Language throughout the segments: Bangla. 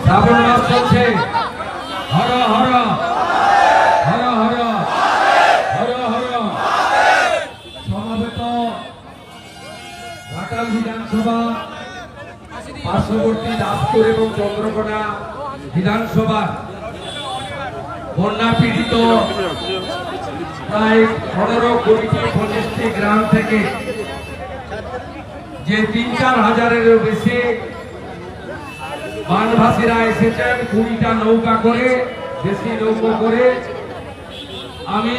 শ্রাবণ মাস চলছে হর হর হর হর হর হর সমাবেত ঘাটাল বিধানসভা পার্শ্ববর্তী দাসপুর এবং চন্দ্রকোনা বিধানসভা বন্যা পীড়িত প্রায় পনেরো পঁচিশটি গ্রাম থেকে যে তিন চার হাজারেরও বেশি বানভাসীরা এসেছেন কুড়িটা নৌকা করে বেশি নৌকা করে। আমি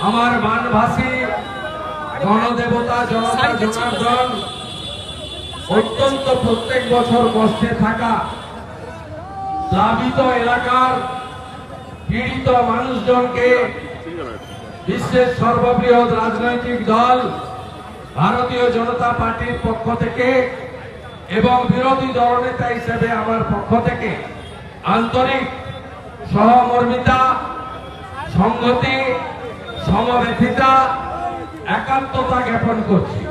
আমার বানভাসী গণদেবতা জনতা জনার্দন অত্যন্ত প্রত্যেক বছর কষ্টে থাকা প্লাবিত এলাকার পীড়িত মানুষজনকে বিশ্বের সর্ববৃহৎ রাজনৈতিক দল ভারতীয় জনতা পার্টির পক্ষ থেকে এবং বিরোধী দলনেতা হিসেবে আমার পক্ষ থেকে আন্তরিক সহমর্মিতা, সংহতি সমব্যথিতা একাত্মতা জ্ঞাপন করছি।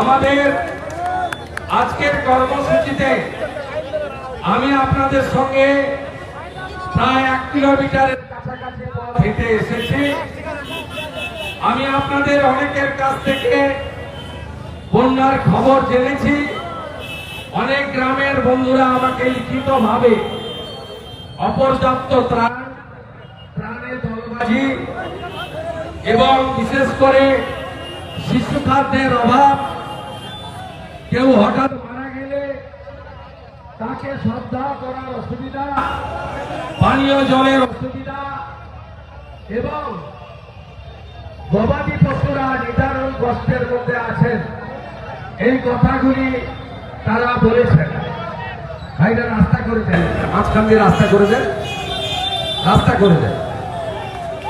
আমাদের আজকের কর্মসূচিতে আমি আপনাদের সঙ্গে প্রায় এক কিলোমিটারের কাছাকাছি হেঁটে এসেছি। আমি আপনাদের অনেকের কাছ থেকে বন্যার খবর জেনেছি। অনেক গ্রামের বন্ধুরা আমাকে লিখিত ভাবে অপর্যাপ্ত ত্রাণ প্রাণে দলবাজি এবং বিশেষ করে শিশু খাদ্যের অভাব। কেউ হঠাৎ মারা গেলে তাকে শ্রদ্ধা করার অসুবিধা, পানীয় জলের অসুবিধা এবং গবাদি পশুরা নিদারুণ কষ্টের মধ্যে আছেন। এই কথাগুলি তারা বলেছেন। ভাইরা, রাস্তা করে দেন। মাঝখান দিয়ে রাস্তা করে দেন। রাস্তা করে দেন।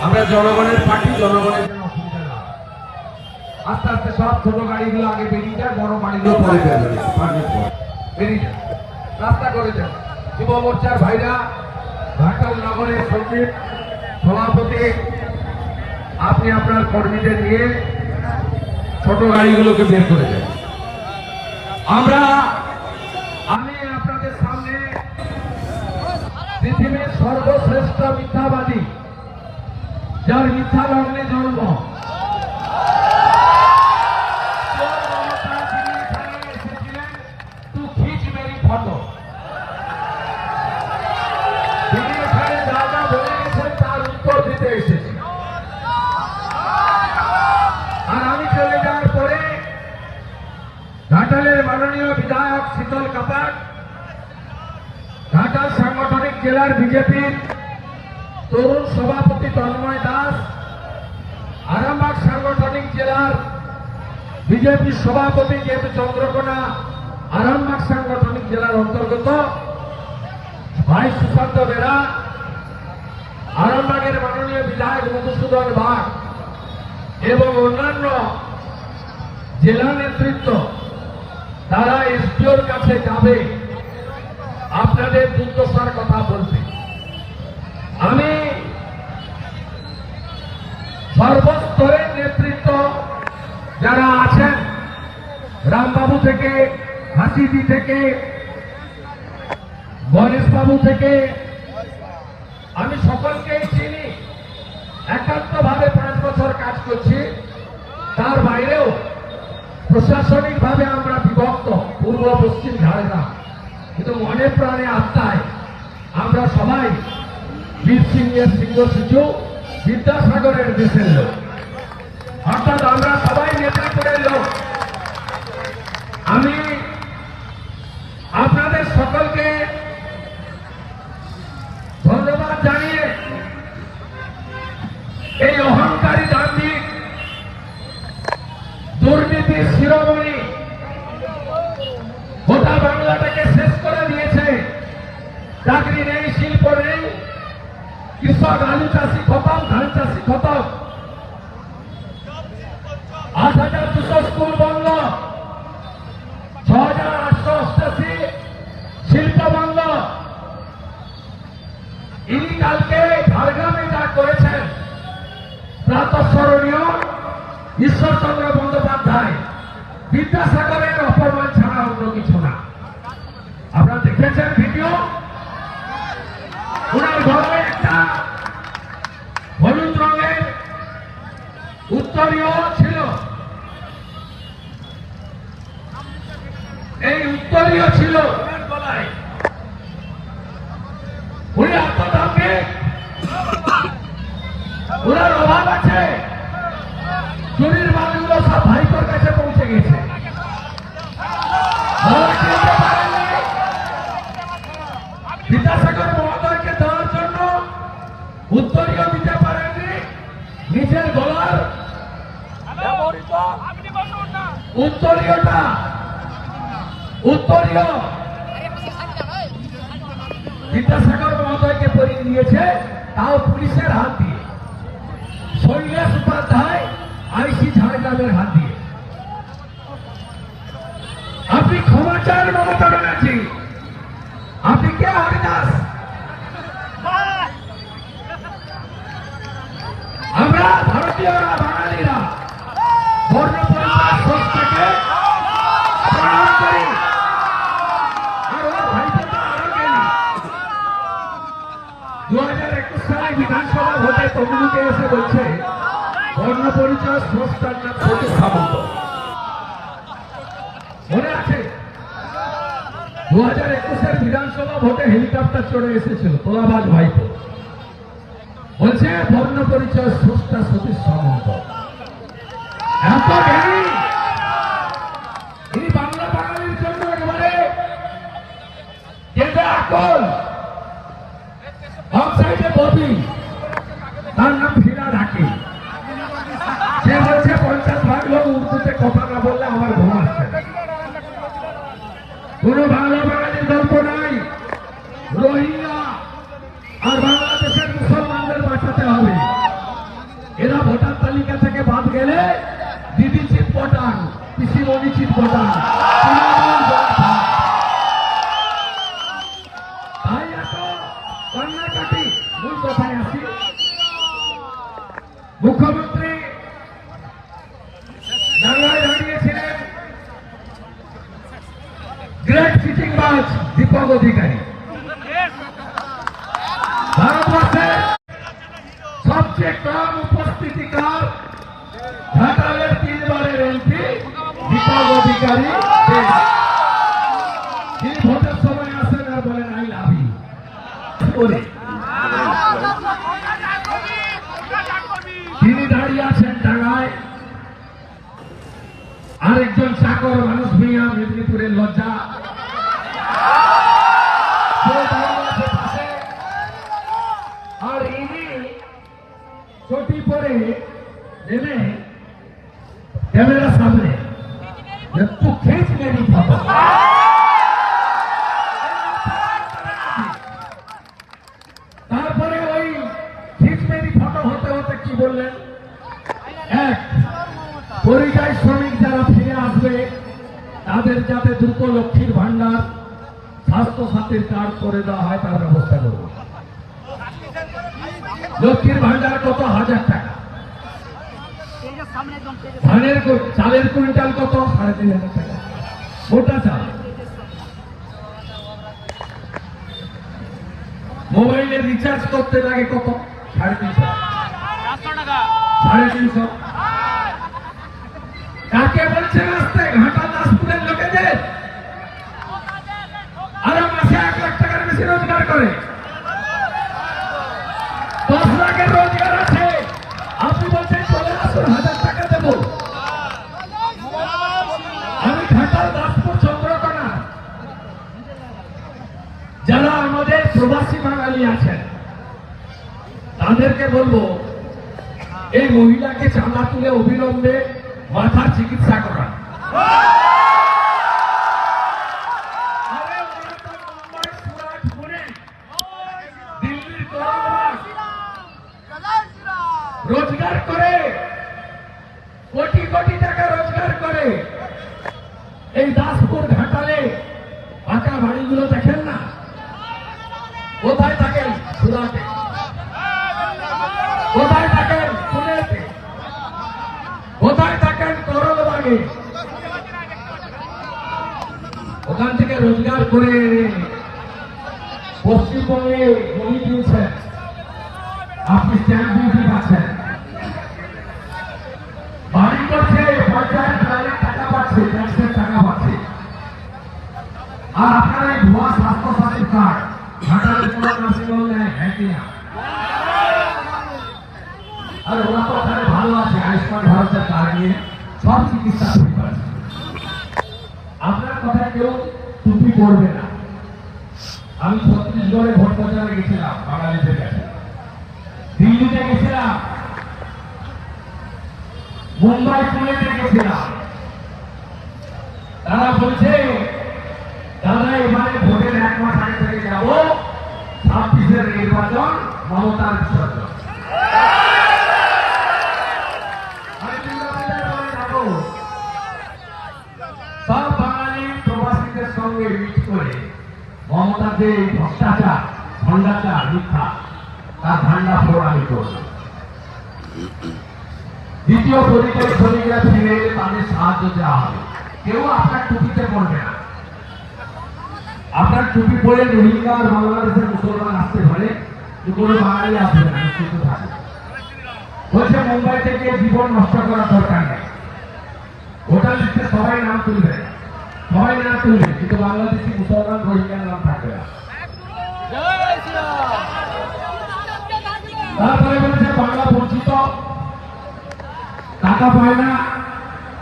আমরা জনগণের পার্টি, জনগণের। আস্তে আস্তে সব ছোট গাড়িগুলো আগে বেরিয়ে যায়, বড় গাড়িগুলো পরে বেরিয়ে যায়। রাস্তা করে দেন। যুব মোর্চার ভাইরা ঘাটাল নগরের সচিব, সভাপতি, আপনি আপনার কর্মীদের নিয়ে ছোট গাড়িগুলোকে বের করে দেন। আমরা আমি আপনাদের সামনে পৃথিবীর সর্বশ্রেষ্ঠ মিথ্যাবাদী যার মিথ্যা লগ্নে জন্ম। ঘাটালের মাননীয় বিধায়ক শীতল কাপাট ঘাটাল সাংগঠনিক জেলার বিজেপির তরুণ সভাপতি তন্ময় দাস, আরামবাগ সাংগঠনিক জেলার বিজেপি সভাপতি যেহেতু চন্দ্রকোনা, আরামবাগ সাংগঠনিক জেলার অন্তর্গত ভাই সুশান্ত বেরা, আরামবাগের মাননীয় বিধায়ক মধুসূদন বাগ এবং অন্যান্য জেলা নেতৃত্ব তারা এসডিওর কাছে যাবে। আপনাদের দুর্দশার কথা বলবে। আমি সর্বস্তরের নেতৃত্ব যারা আছেন, রামবাবু থেকে, হাসিদি থেকে, গণেশবাবু থেকে, আমি সকলকেই চিনি। একান্তভাবে পাঁচ বছর কাজ করছি। তার বাইরেও প্রশাসনিকভাবে আমরা কিন্তু মনে প্রাণে আত্মায় আমরা সবাই বীর সিংহের সিংহ শিশু, বিদ্যাসাগরের দেশের লোক। অর্থাৎ আমরা সবাই নেতাপুরের লোক। আমি আপনাদের সকলকে ধন্যবাদ জানিয়ে এই অহংকারী দাম্ভিক দুর্নীতির শিরোমণি গোটা বাংলাটাকে শেষ করে দিয়েছে চাকরি নেই, শিল্প নেই। কৃষক আলু চাষি, খতম ধান চাষি, খতম। আট হাজার দুশো স্কুল বন্ধ। ছ হাজার আটশো অষ্টাশি শিল্প বন্ধ। ইনি কালকে ঝাড়গ্রামে যা করেছেন প্রাতঃস্মরণীয় ঈশ্বরচন্দ্র বন্দ্যোপাধ্যায়, বিদ্যাসাগরের অপমান ছাড়া অন্য কিছু না। আপনারা দেখেছেন ভিডিও? ওনার ঘরে একটা হলুদ রঙের উত্তরীয় ছিল। এই উত্তরীয় ছিল। গলায় উনি আত্মতান্ত্রিক ওনার অভাব আছে চুরির মালগুলো সব ভাইপোর কাছে পৌঁছে গেছে বাবা কিনতে পারেননি। বিদ্যাসাগর মহোদয়কে দেওয়ার জন্য উত্তরীয় দিতে পারেননি নিজের গলার ব্যবহৃত উত্তরীয়টা উত্তরীয়। বিদ্যাসাগর মহোদয়কে পরিয়ে দিয়েছে, তাও পুলিশের হাত দিয়ে। শৈলেশ উপাধ্যায়, আইসি ঝাড়গ্রামের হাত দিয়ে। আপনি ক্ষমা চান মমতা ব্যানার্জি। আপনি কে হরিদাস? আমরা ভারতীয়রা, বাঙালিরা। বর্ণ পরিচয় ভোটে তমলুকে বর্ণ পরিচয় সংস্থার চড়ে এসেছিল বর্ণ পরিচয় স্রষ্টা সতীশ সামন্ত এত জ্ঞানী এই বাংলা বাঙালির জন্য একেবারে সাইডে ববি তার নাম ফিরা ঢাকি সে বলছে পঞ্চাশ ভাগ লোক কথা না বললে আমার ঘুম আসছে। কোনো বাংলা বাঙালির গল্প নাই রোহিঙ্গা আর বাংলাদেশের মুসলমানদের বাঁচাতে হবে এরা ভোটার তালিকা থেকে বাদ গেলে দিদি চিট পটান পিসিমণি চিট পটান তৃণমূল জয় থাক। তাই এত কান্নাকাটি মূল কথায় আসি মুখ্যমন্ত্রী ডাঙ্গায় দাঁড়িয়েছিলেন গ্রেট চিটিং বাজ দীপক অধিকারী ভারতবর্ষের সবচেয়ে কম উপস্থিতিকার ঘাটালের তিনবারের এমপি দীপক অধিকারী দেশ। তিনি ভোটের সময় আসেন আর বলেন আই লাভ ইউ বলে তিনি দাঁড়িয়ে আছেন ডাঙায় আরেকজন চাকর মানুষ মিয়া মেদিনীপুরের লজ্জা। আর ইনি চটি পরে নেমে ক্যামেরার সামনে একটু খেঁচ মেরি ফটো তারপরে ওই খিচ মেরি ফটো হতে হতে কি বললেন এক, পরিযায়ী শ্রমিক যারা ফিরে আসবে, তাদের যাতে দ্রুত লক্ষ্মীর ভান্ডার স্বাস্থ্য সাথীর কার্ড করে দেওয়া হয়, তার ব্যবস্থা করব। লক্ষ্মীর ভান্ডার কত? হাজার টাকা। ধানের চালের কুইন্টাল কত? সাড়ে তিন হাজার টাকা। মোটা চাল। মোবাইলে রিচার্জ করতে লাগে কত? সাড়ে তিনশো সাড়ে তিনশো কাকে বলছে রাস্তায়? ঘাটা দাসপুরের লোকেদের? আরে মাসে এক লাখ টাকার বেশি রোজগার করে। যারা আমাদের প্রবাসী বাঙালি আছেন, তাদেরকে বলব এই মহিলাকে চাঁদা তুলে অবিলম্বে মাথার চিকিৎসা করা। রোজগার করে। কোটি কোটি টাকা রোজগার করে। এই দাসপুর ঘাটালে পাকা বাড়িগুলো দেখেন না? কোথায় থাকেন সুরাটে? কোথায় কোথায় থাকেন করলবাগে ওখান থেকে রোজগার করে পশ্চিমবঙ্গে জমি কিনছেন আপনি স্ট্যাম্প ডিউটি পাচ্ছেন। বাড়ি করছে পঞ্চায়েত টাকা পাচ্ছে ট্যাক্সের টাকা পাচ্ছে। আর আপনারা এই ভুয়া স্বাস্থ্য সাথী কার্ড ঘাটালের কোনো নেয় হ্যাঁ কিনা? আর ওরা ভারতের সব চিকিৎসা আপনার কথা কেউ টুপি পড়বে না। আমি ছত্তিশগড়ে ভোট প্রচারে গেছিলাম বাঙালিদের কাছে দিল্লিতে গেছিলাম। মুম্বাই পুনেতে গেছিলাম। তারা বলছে, দাদা, এবারে ভোটের এক মাস আগে থেকে যাব। ছাব্বিশের নির্বাচন মমতার বিসর্জন। মমতার যে ভ্রষ্টাচার ভণ্ডাচার মিথ্যা। তার ভান্ডা করব দ্বিতীয় পরিচয় শ্রমিকরা ফিরে এলে তাদের সাহায্য দেওয়া হবে। কেউ আপনার টুপিতে পড়বে না। আপনার টুপি পরে রোহিঙ্গা আর বাংলাদেশের মুসলমান আসতে পারে। কোনো বাঙালি আসবে না নিশ্চিত থাকে বলছে, মুম্বাই থেকে জীবন নষ্ট করার দরকার নেই। ভোটার লিস্টে সবাই নাম তুলবে। সবাই নাম তুলবে, কিন্তু বাংলাদেশি মুসলমান রোহিঙ্গার নাম থাকবে না। তারপরে বলছে, বাংলা বঞ্চিত, টাকা পায় না,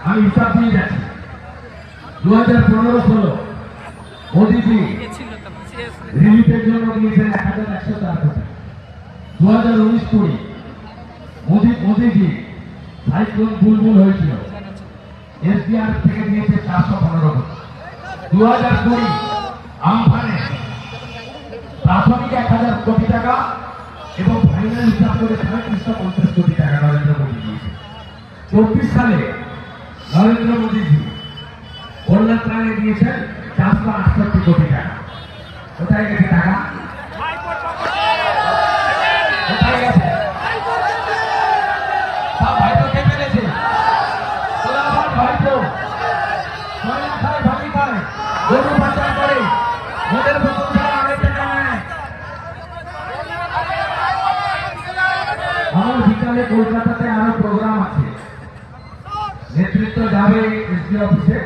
আমি হিসাব দিয়ে যাচ্ছি। দু হাজার পনেরো ষোলো, মোদীজি রিলিফের জন্য দিয়েছেন এক হাজার একশো চার কোটি। দু হাজার উনিশ কুড়ি, মোদী, মোদীজি সাইক্লোন বুলবুল হয়েছিল। এসডিআর থেকে দিয়েছে চারশো পনেরো কোটি। দু হাজার কুড়ি আমফানে প্রাথমিক এক হাজার কোটি টাকা এবং ফাইনাল হিসাব করে সাঁত্রিশশো পঞ্চাশ কোটি টাকা নরেন্দ্র মোদী চব্বিশ সালে নরেন্দ্র মোদীজি কল্যাণ প্রাণে দিয়েছেন চারশো আটষট্টি কোটি টাকা। কোথায় গেছে টাকা কোথায় গেছে সব ভাই তো খেয়ে ফেলেছে তোরা আমার ভাই তো ময়লা খায় ভাবি খায় গরু পাচার করে মোদের বোতল ছাড়া আগে টাকা নেয় আমার কলকাতাতে আরও প্রোগ্রাম আছে। নেতৃত্ব যাবে এসডি অফিসে।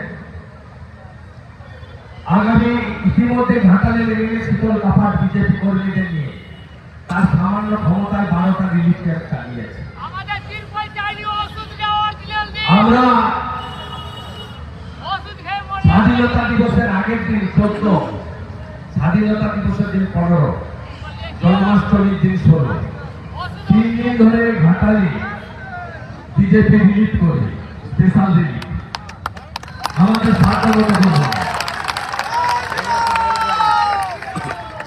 আগামী ইতিমধ্যে ঘাটালে লেগে শীতল কাপাট বিজেপি কর্মীদের নিয়ে। তার সামান্য ক্ষমতায় বারোটা রিলিফ ক্যাম্প চালিয়েছে। আমরা স্বাধীনতা দিবসের আগের দিন চোদ্দ। স্বাধীনতা দিবসের দিন পনেরো। জন্মাষ্টমীর দিন ষোলো। তিন দিন ধরে ঘাটালি বিজেপি রিলিফ করে স্পেশাল রিলিফ আমাদের মতো করব।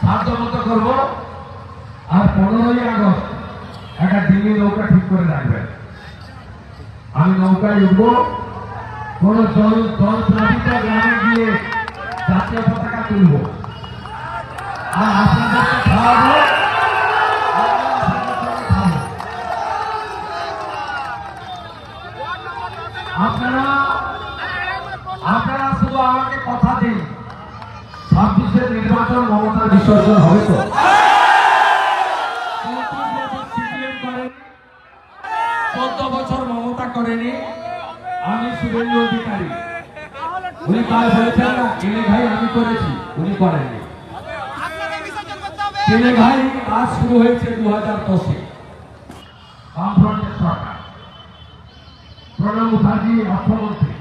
সাধ্য মতো আর পনেরোই আগস্ট একটা ডিঙি নৌকা ঠিক করে রাখবেন আমি নৌকায় উঠবো। কোন জল জল প্লাবিত গ্রামে গিয়ে জাতীয় পতাকা তুলব। আর আপনাদেরকে খাওয়াবো। আপনারা আপনারা শুধু আমাকে কথা দিন। ছাব্বিশের নির্বাচন মমতার বিসর্জন হবে তো? চোদ্দ বছর মমতা করেনি, আমি শুভেন্দু অধিকারী। উনি কাল বলেছেন না? এনে ভাই, আমি করেছি, উনি করেননি। এনে ভাই, কাজ শুরু হয়েছে দু হাজার দশে। বামফ্রন্টের সরকার প্রণব মুখার্জি অর্থমন্ত্রী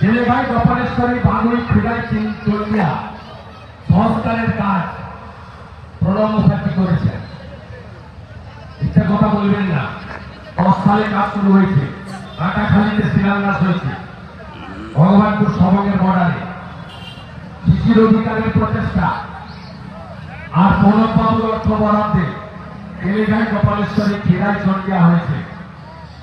জেলে ভাই গোপালেশ্বরী বাঙুই খুদাই চন্ডিয়া সংস্কারের কাজ করেছেন। ইচ্ছা কথা বলবেন না। দশ সালে কাজ শুরু হয়েছে। কাটাখালীতে শিলান্যাস হয়েছে। ভগবানপুর সবঙ্গের বর্ডারে। শিশির অধিকারের প্রচেষ্টা। আর অর্থ বরাদ্দে কপালেশ্বরী চন্ডিয়া হয়েছে।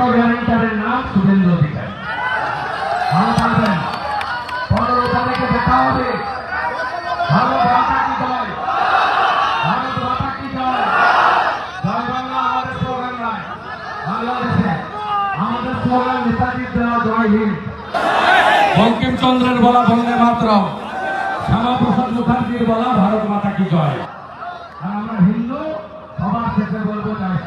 ছোট নাম শুভেন্দু অধিকারী। ভালো থাকবেন। পনেরো তারিখে দেখা হবে। কি জয়? ভারত হিন্দ। বঙ্কিমচন্দ্রের বলা বন্দে মাতরম। শ্যামাপ্রসাদ মুখার্জির বলা ভারত মাতা কি জয়? আর আমরা হিন্দু সবার শেষে বলব জয়